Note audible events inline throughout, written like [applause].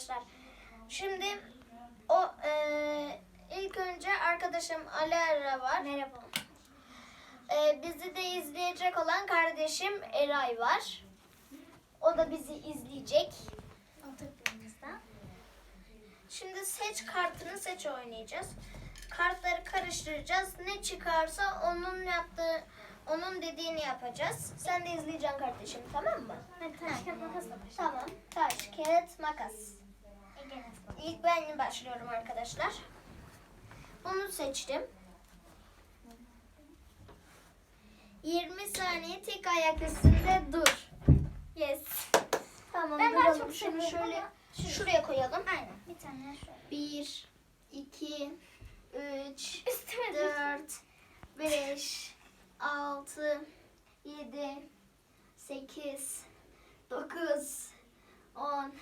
arkadaşlar. Şimdi o eee, ilk önce arkadaşım Alara var. Merhaba. Eee, bizi de izleyecek olan kardeşim Eray var. O da bizi izleyecek. Oturduğumuzda. Şimdi seç kartını seç oynayacağız. Kartları karıştıracağız. Ne çıkarsa onun yaptığı, onun dediğini yapacağız. Sen de izleyeceksin kardeşim tamam mı? Hadi taş kağıt başla. Tamam. Taş, kağıt, makas. İlk ben başlıyorum arkadaşlar. Bunu seçtim. 20 saniye tek ayak üstünde dur. Yes. Tamam Ben duralım. çok Şunu şöyle ama şuraya koyalım. Aynen. Bir tane şöyle. 1 2 3 Üstüme 4 5 6 7 8 9 10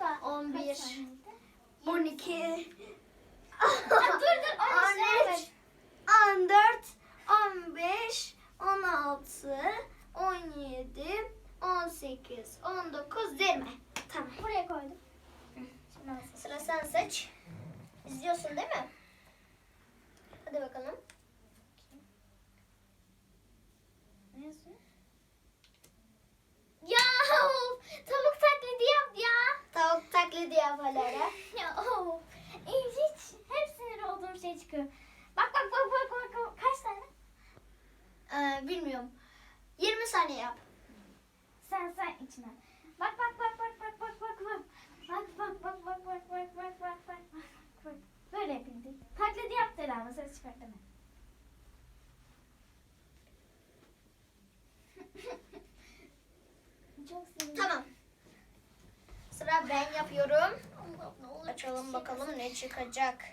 11 12 dur dur. 13 14 15 16 17 18 19 20 Tamam. Buraya koydum. Sıra sen seç. İzliyorsun değil mi? Hadi bakalım. Ne yazıyor? Ya of, tavuk taklidi yap ya. Tavuk taklidi yap Alara. Ya of. İyi, hiç hep sinir olduğum şey çıkıyor. Bak bak bak bak bak. bak. Kaç tane? Ee, bilmiyorum. 20 saniye yap. Sen sen içine. Bak bak bak bak bak bak bak bak. Bak bak bak bak bak bak bak bak bak bak. Böyle yapayım. Taklidi yap dedi ama ses çıkart deme. Çok sinirli. Tamam. Sıra ben yapıyorum. Açalım bakalım ne çıkacak.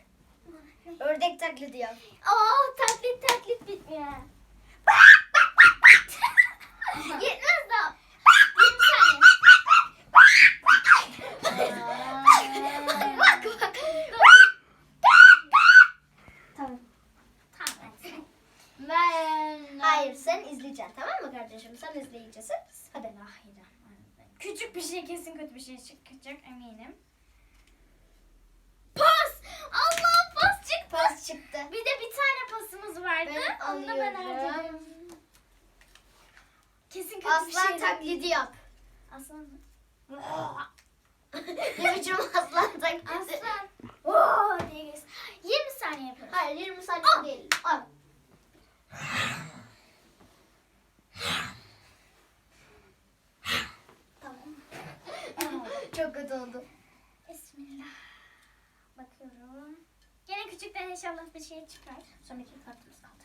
Ördek taklidi yap. Aa taklit taklit bitmiyor. Yetmez daha. 20 saniye. bak bak. Tamam. Tamam. Ben... Hayır sen izleyeceksin tamam mı kardeşim? Sen izleyeceksin. Hadi. Bismillahirrahmanirrahim. Küçük bir şey kesin kötü bir şey çıkacak eminim. Pas! Allah pas çıktı. Pas çıktı. Bir de bir tane pasımız vardı. Ben Onu da ben alıyorum. harcadım. Kesin kötü bir Aslan şey. taklidi yap. Aslan mı? [laughs] ne biçim aslan taklidi? Aslan. Oo diye gelsin. 20 saniye yapıyoruz. Hayır 20 saniye Al. değil. Al. Tamam. Çok kötü oldu. Bismillah. Bakıyorum. Gene küçükten inşallah bir şey çıkar. Son iki kartımız kaldı.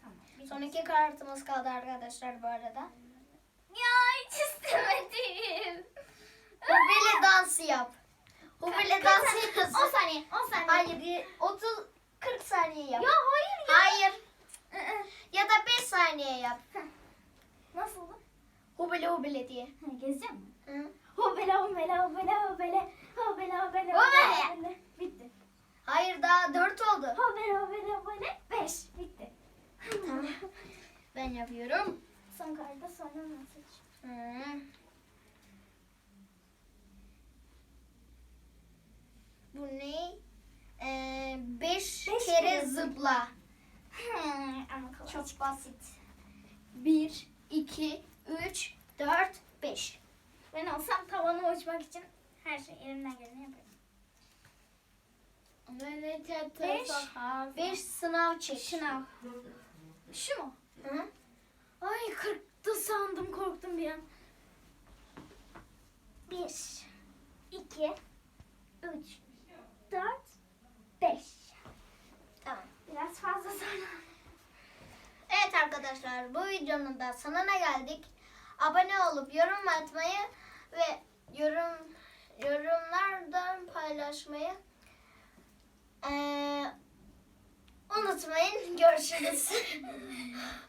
Tamam. Son iki kartımız kaldı arkadaşlar bu arada. Ya hiç istemedim. Hubeli dansı yap. Hubeli dansı yap. 10 saniye. 10 saniye. Hayır 30 40 saniye yap. Ya hayır ya. Hayır. Ya da 5 saniye yap. Nasıl bu? Hubeli hubeli diye. Ha, gezeceğim mi? Hı. Hobele hobele hobele hobele hobele hobele Hobele. hobele. Bitti. Hayır daha 4 oldu. Hobele hobele hobele. 5. Bitti. Tamam. Ben yapıyorum. Son kartı sonra nasıl? Hı. Bu ne? 5 Beş kere kere zıpla. Hmm, ama kolay. Çok basit. 1, 2, 3, 4, 5. Ben olsam tavana uçmak için her şey elimden geleni yaparım. Beş. 5 sınav çek. Şınav. Şu mu? Hı? Ay kırktı sandım korktum bir an. Bir, iki, üç, dört, beş. Tamam. Biraz fazla sonra. Evet arkadaşlar bu videonun da sonuna geldik. Abone olup yorum atmayı ve yorum yorumlardan paylaşmayı eee, unutmayın. Görüşürüz. [laughs]